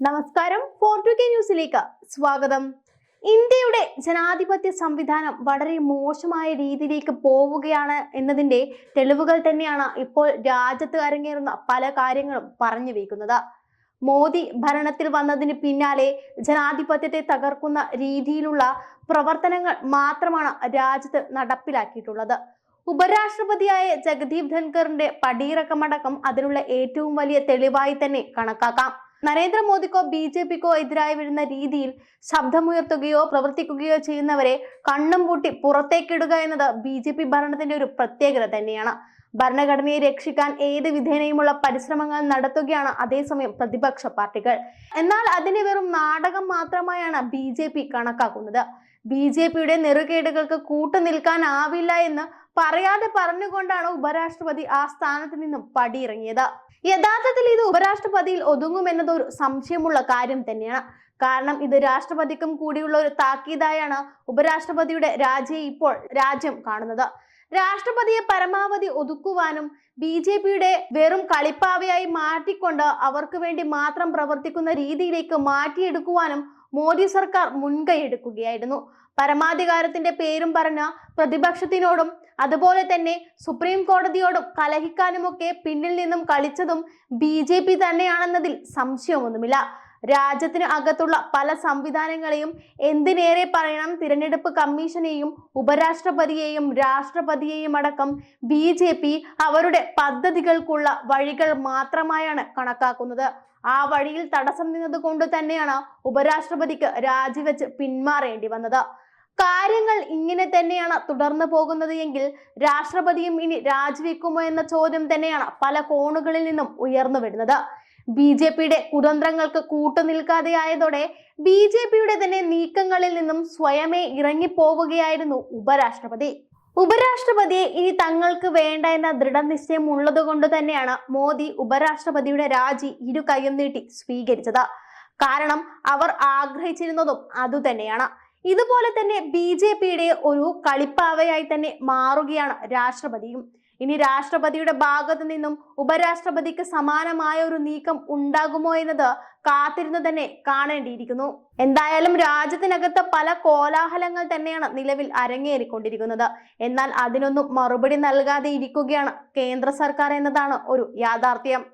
നമസ്കാരം. ഫോർട്ടു കെ ന്യൂസിലേക്ക് സ്വാഗതം. ഇന്ത്യയുടെ ജനാധിപത്യ സംവിധാനം വളരെ മോശമായ രീതിയിലേക്ക് പോവുകയാണ് എന്നതിന്റെ തെളിവുകൾ തന്നെയാണ് ഇപ്പോൾ രാജ്യത്ത് അരങ്ങേറുന്ന പല കാര്യങ്ങളും പറഞ്ഞു വയ്ക്കുന്നത് മോദി ഭരണത്തിൽ വന്നതിന് പിന്നാലെ ജനാധിപത്യത്തെ തകർക്കുന്ന രീതിയിലുള്ള പ്രവർത്തനങ്ങൾ മാത്രമാണ് രാജ്യത്ത് നടപ്പിലാക്കിയിട്ടുള്ളത്. ഉപരാഷ്ട്രപതിയായ ജഗദീപ് ധൻഖറിന്റെ പടിയിറക്കമടക്കം അതിനുള്ള ഏറ്റവും വലിയ തെളിവായി തന്നെ കണക്കാക്കാം. നരേന്ദ്രമോദിക്കോ ബി ജെ പിക്കോ എതിരായി വരുന്ന രീതിയിൽ ശബ്ദമുയർത്തുകയോ പ്രവർത്തിക്കുകയോ ചെയ്യുന്നവരെ കണ്ണും പൂട്ടി പുറത്തേക്കിടുക എന്നത് ബി ജെ പി ഭരണത്തിന്റെ ഒരു പ്രത്യേകത തന്നെയാണ്. ഭരണഘടനയെ രക്ഷിക്കാൻ ഏത് വിധേനയുമുള്ള പരിശ്രമങ്ങൾ നടത്തുകയാണ് അതേസമയം പ്രതിപക്ഷ പാർട്ടികൾ. എന്നാൽ അതിന് വെറും നാടകം മാത്രമായാണ് ബി ജെ പി കണക്കാക്കുന്നത്. ബി ജെ പിയുടെ നെറുകേടുകൾക്ക് കൂട്ടുനിൽക്കാനാവില്ല എന്ന് പറയാതെ പറഞ്ഞുകൊണ്ടാണ് ഉപരാഷ്ട്രപതി ആ സ്ഥാനത്ത് നിന്നും പടിയിറങ്ങിയത്. യഥാർത്ഥത്തിൽ ഇത് ഉപരാഷ്ട്രപതിയിൽ ഒതുങ്ങുമെന്നത് ഒരു സംശയമുള്ള കാര്യം തന്നെയാണ്. കാരണം ഇത് രാഷ്ട്രപതിക്കും കൂടിയുള്ള ഒരു താക്കീതായാണ് ഉപരാഷ്ട്രപതിയുടെ രാജിയെ ഇപ്പോൾ രാജ്യം കാണുന്നത്. രാഷ്ട്രപതിയെ പരമാവധി ഒതുക്കുവാനും ബി ജെ പിയുടെ വെറും കളിപ്പാവയായി മാറ്റിക്കൊണ്ട് അവർക്ക് വേണ്ടി മാത്രം പ്രവർത്തിക്കുന്ന രീതിയിലേക്ക് മാറ്റിയെടുക്കുവാനും മോദി സർക്കാർ മുൻകൈ എടുക്കുകയായിരുന്നു. പരമാധികാരത്തിന്റെ പേരും പറഞ്ഞ പ്രതിപക്ഷത്തിനോടും അതുപോലെ തന്നെ സുപ്രീം കോടതിയോടും കലഹിക്കാനുമൊക്കെ പിന്നിൽ നിന്നും കളിച്ചതും ബി ജെ പി തന്നെയാണെന്നതിൽ സംശയമൊന്നുമില്ല. രാജ്യത്തിന് അകത്തുള്ള പല സംവിധാനങ്ങളെയും എന്തിനേറെ പറയണം തിരഞ്ഞെടുപ്പ് കമ്മീഷനെയും ഉപരാഷ്ട്രപതിയെയും രാഷ്ട്രപതിയെയും അടക്കം ബി ജെ പി അവരുടെ പദ്ധതികൾക്കുള്ള വഴികൾ മാത്രമായാണ് കണക്കാക്കുന്നത്. ആ വഴിയിൽ തടസ്സം നിന്നത് കൊണ്ട് തന്നെയാണ് ഉപരാഷ്ട്രപതിക്ക് രാജിവെച്ച് പിന്മാറേണ്ടി വന്നത്. കാര്യങ്ങൾ ഇങ്ങനെ തന്നെയാണ് തുടർന്നു പോകുന്നത് എങ്കിൽ രാഷ്ട്രപതിയും ഇനി രാജിവെക്കുമോ എന്ന ചോദ്യം തന്നെയാണ് പല കോണുകളിൽ നിന്നും ഉയർന്നു വരുന്നത്. ബി ജെ പിയുടെ കുതന്ത്രങ്ങൾക്ക് കൂട്ടുനിൽക്കാതെയായതോടെ ബി ജെ പിയുടെ തന്നെ നീക്കങ്ങളിൽ നിന്നും സ്വയമേ ഇറങ്ങിപ്പോവുകയായിരുന്നു ഉപരാഷ്ട്രപതി. ഉപരാഷ്ട്രപതിയെ ഇനി തങ്ങൾക്ക് വേണ്ട എന്ന ദൃഢനിശ്ചയം ഉള്ളത് കൊണ്ട് തന്നെയാണ് മോദി ഉപരാഷ്ട്രപതിയുടെ രാജി ഇരു കൈയും നീട്ടി സ്വീകരിച്ചത്. കാരണം അവർ ആഗ്രഹിച്ചിരുന്നതും അതുതന്നെയാണ്. ഇതുപോലെ തന്നെ ബി ജെ പിയുടെ ഒരു കളിപ്പാവയായി തന്നെ മാറുകയാണ് രാഷ്ട്രപതിയും. ഇനി രാഷ്ട്രപതിയുടെ ഭാഗത്തു നിന്നും ഉപരാഷ്ട്രപതിക്ക് സമാനമായ ഒരു നീക്കം ഉണ്ടാകുമോ എന്നത് കാത്തിരുന്ന് തന്നെ കാണേണ്ടിയിരിക്കുന്നു. എന്തായാലും രാജ്യത്തിനകത്ത് പല കോലാഹലങ്ങൾ തന്നെയാണ് നിലവിൽ അരങ്ങേറിക്കൊണ്ടിരിക്കുന്നത്. എന്നാൽ അതിനൊന്നും മറുപടി നൽകാതെ ഇരിക്കുകയാണ് കേന്ദ്ര സർക്കാർ എന്നതാണ് ഒരു യാഥാർത്ഥ്യം.